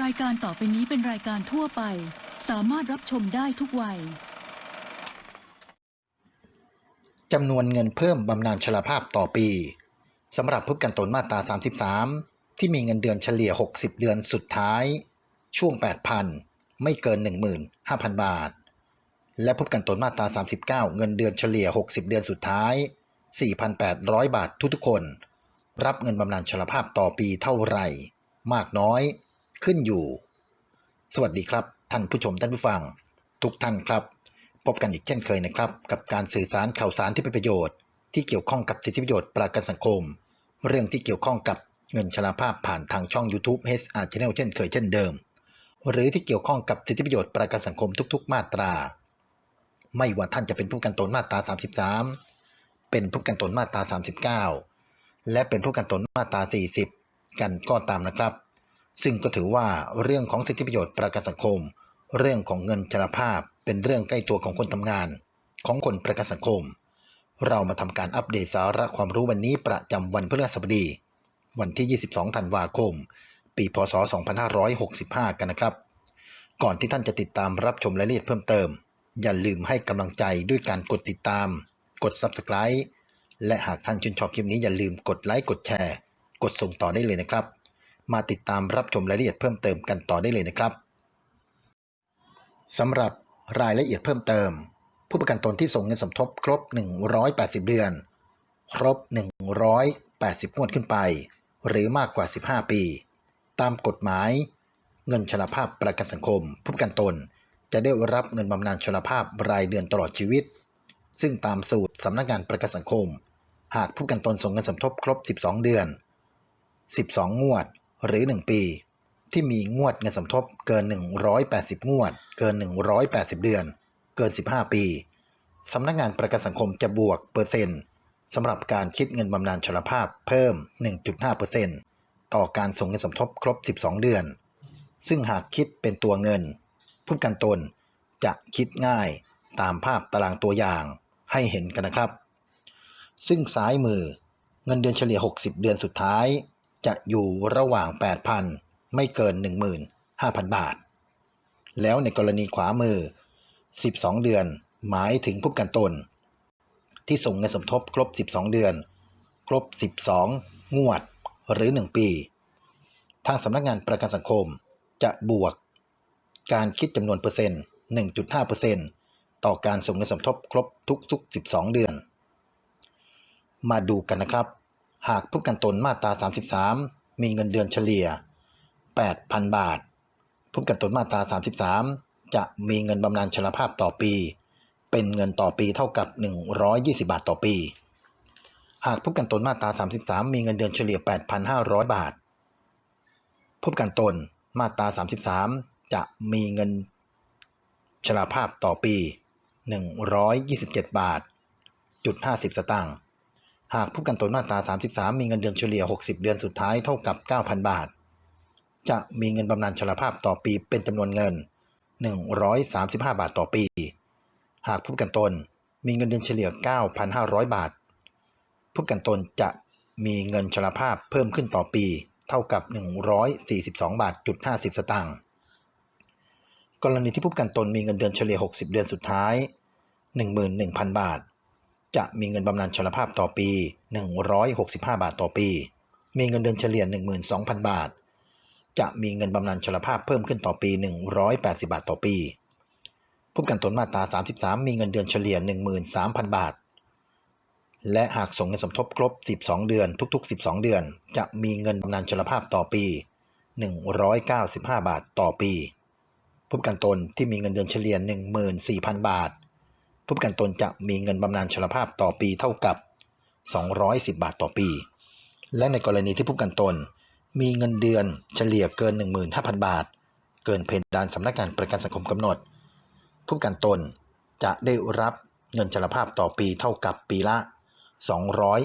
รายการต่อไปนี้เป็นรายการทั่วไป สามารถรับชมได้ทุกวัยจำนวนเงินเพิ่มบำนาญชราภาพต่อปีสำหรับผู้กันตนมาตรา 33 ที่มีเงินเดือนเฉลี่ย 60 เดือนสุดท้าย ช่วง 8,000 ไม่เกิน 15,000 บาท และผู้กันตนมาตรา 39 เงินเดือนเฉลี่ย 60 เดือนสุดท้าย 4,800 บาททุกๆคน รับเงินบำนาญชราภาพต่อปีเท่าไหร่ มากน้อย ขึ้นอยู่ สวัสดีครับท่านผู้ชมท่านผู้ฟัง ทุกท่านครับ พบกันอีกเช่นเคยนะครับ กับการสื่อสารข่าวสารที่เป็นประโยชน์ ที่เกี่ยวข้องกับสิทธิประโยชน์ประกันสังคม เรื่องที่เกี่ยวข้องกับเงินชราภาพผ่านทางช่อง YouTube HR Channel เช่นเคยเช่นเดิม หรือที่เกี่ยวข้องกับสิทธิประโยชน์ประกันสังคมทุก ๆ มาตรา ไม่ว่าท่านจะเป็นผู้กันตนมาตรา 33 เป็นผู้กันตนมาตรา 39 และเป็นผู้กันตนมาตรา 40 กันก็ตามนะครับ ซึ่งก็ถือว่าเรื่องของสิทธิประโยชน์ประกันสังคม เรื่องของเงินชราภาพเป็นเรื่องใกล้ตัวของคนทำงาน ของคนประกันสังคม เรามาทำการอัปเดตสาระความรู้วันนี้ประจำวันพฤหัสบดี วันที่ 22 ธันวาคม ปีพศ 2565 กันนะครับ ก่อนที่ท่านจะติดตามรับชมรายละเอียดเพิ่มเติม อย่าลืมให้กำลังใจด้วยการกดติดตาม กด Subscribe และหากท่านชื่นชอบคลิปนี้อย่าลืมกดไลค์กดแชร์ กดส่งต่อได้เลยนะครับ มาติดตามรับชมรายละเอียดเพิ่มเติมกันต่อได้เลยนะครับสำหรับรายละเอียดเพิ่มเติม ผู้ประกันตนที่ส่งเงินสมทบครบ 180 เดือน ครบ 180งวดขึ้นไป หรือมากกว่า 15 ปี ตามกฎหมาย เงินชราภาพประกันสังคม ผู้ประกันตนจะได้รับเงินบำนาญชราภาพรายเดือนตลอดชีวิต ซึ่งตามสูตรสำนักงานประกันสังคม หากผู้ประกันตนส่งเงินสมทบครบ 12 เดือน 12 งวด หรือ 1 ปี ที่มีงวดเงินสมทบเกิน 180 งวด เกิน 180 เดือน เกิน 15 ปีสำนักงานประกันสังคมจะบวกเปอร์เซ็นต์สำหรับการคิดเงินบำนาญชราภาพเพิ่ม 1.5%ต่อการส่งเงินสมทบครบ 12 เดือน ซึ่งหากคิดเป็นตัวเงิน ผู้กันตนจะคิดง่ายตามภาพตารางตัวอย่างให้เห็นกันนะครับ ซึ่งซ้ายมือเงินเดือนเฉลี่ย 60 เดือนสุดท้าย จะอยู่ระหว่าง 8,000 ไม่เกิน 15,000 บาท แล้วในกรณีขวามือ 12 เดือนหมายถึงผู้กันตน ที่ส่งเงินสมทบครบ 12 เดือน ครบ 12 งวดหรือ 1 ปี ทางสำนักงานประกันสังคมจะบวก การคิดจำนวนเปอร์เซ็นต์ 1.5%ต่อการส่งเงินสมทบครบทุกๆ 12 เดือน มาดูกันนะครับ หากผู้กันตนมาตรา 33 มีเงินเดือนเฉลี่ย 8,000 บาท ผู้กันตนมาตรา 33 จะมีเงินบำนาญชราภาพต่อปี เป็นเงินต่อปีเท่ากับ 120 บาทต่อปี หากผู้กันตนมาตรา 33 มีเงินเดือนเฉลี่ย 8,500 บาท ผู้กันตนมาตรา 33 จะมีเงินชราภาพต่อปี 127 บาทจุด50 สตางค์ หากผู้กันตนมาตรา 33 มีเงินเดือนเฉลี่ย 60 เดือนสุดท้ายเท่ากับ 9,000 บาท จะมีเงินบำนาญชราภาพต่อปีเป็นจำนวนเงิน 135 บาทต่อปี หากผู้กันตนมีเงินเดือนเฉลี่ย 9,500 บาท ผู้กันตนจะมีเงินชราภาพเพิ่มขึ้นต่อปี เท่ากับ 142 บาทจุด50 สตางค์ กรณีที่ผู้กันตนมีเงินเดือนเฉลี่ย 60 เดือนสุดท้าย 11,000 บาท จะมีเงินบำนาญชราภาพต่อปี 165 บาทต่อปี มีเงินเดือนเฉลี่ย 12,000 บาท จะมีเงินบำนาญชราภาพเพิ่มขึ้นต่อปี 180 บาทต่อปี ผู้กันตนมาตรา 33 มีเงินเดือนเฉลี่ย 13,000 บาท และหากส่งเงินสมทบครบ 12 เดือน ทุก ๆ 12 เดือน จะมีเงินบำนาญชราภาพต่อปี 195 บาทต่อปี ผู้กันตนที่มีเงินเดือนเฉลี่ย 14,000 บาท ผู้ประกันตนจะมีเงินบำนาญชราภาพต่อปีเท่ากับ 210 บาทต่อปี และในกรณีที่ผู้ประกันตน มีเงินเดือนเฉลี่ยเกิน 15,000 บาท เกินเพดานสำนักงานประกันสังคมกำหนด ผู้ประกันตนจะได้รับเงินชราภาพต่อปีเท่ากับปีละ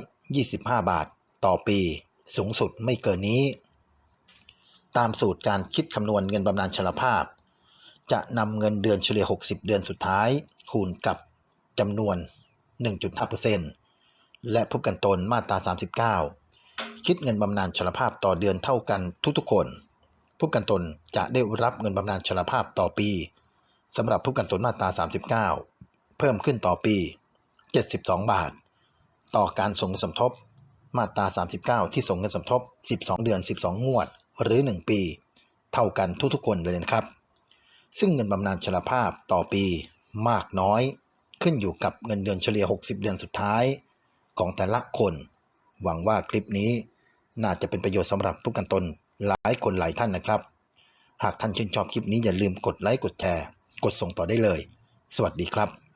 225 บาทต่อปี สูงสุดไม่เกินนี้ ตามสูตรการคิดคำนวณเงินบำนาญชราภาพ จะนำเงินเดือนเฉลี่ย 60 เดือนสุดท้าย คูณกับจำนวน 1.5%และผู้ประกันตนมาตรา 39 คิดเงินบำนาญชราภาพต่อเดือนเท่ากันทุกๆคนผู้กันตนจะได้รับเงินบำนาญชราภาพต่อปีสำหรับผู้กันตนมาตรา 39 เพิ่มขึ้นต่อปี 72 บาท ต่อการส่งเงินสมทบ มาตรา 39 ที่ส่งเงินสมทบ 12 เดือน 12 งวด หรือ 1 ปี เท่ากันทุกๆคนเลยนะครับ ซึ่งเงินบำนาญชราภาพต่อปี มากน้อย ขึ้นอยู่กับเงินเดือนเฉลี่ย 60 เดือนสุดท้าย ของแต่ละคน หวังว่าคลิปนี้น่าจะเป็นประโยชน์สำหรับผู้กันตนหลายคนหลายท่านนะครับ หากท่านชื่นชอบคลิปนี้อย่าลืมกดไลค์กดแชร์ กดส่งต่อได้เลย สวัสดีครับ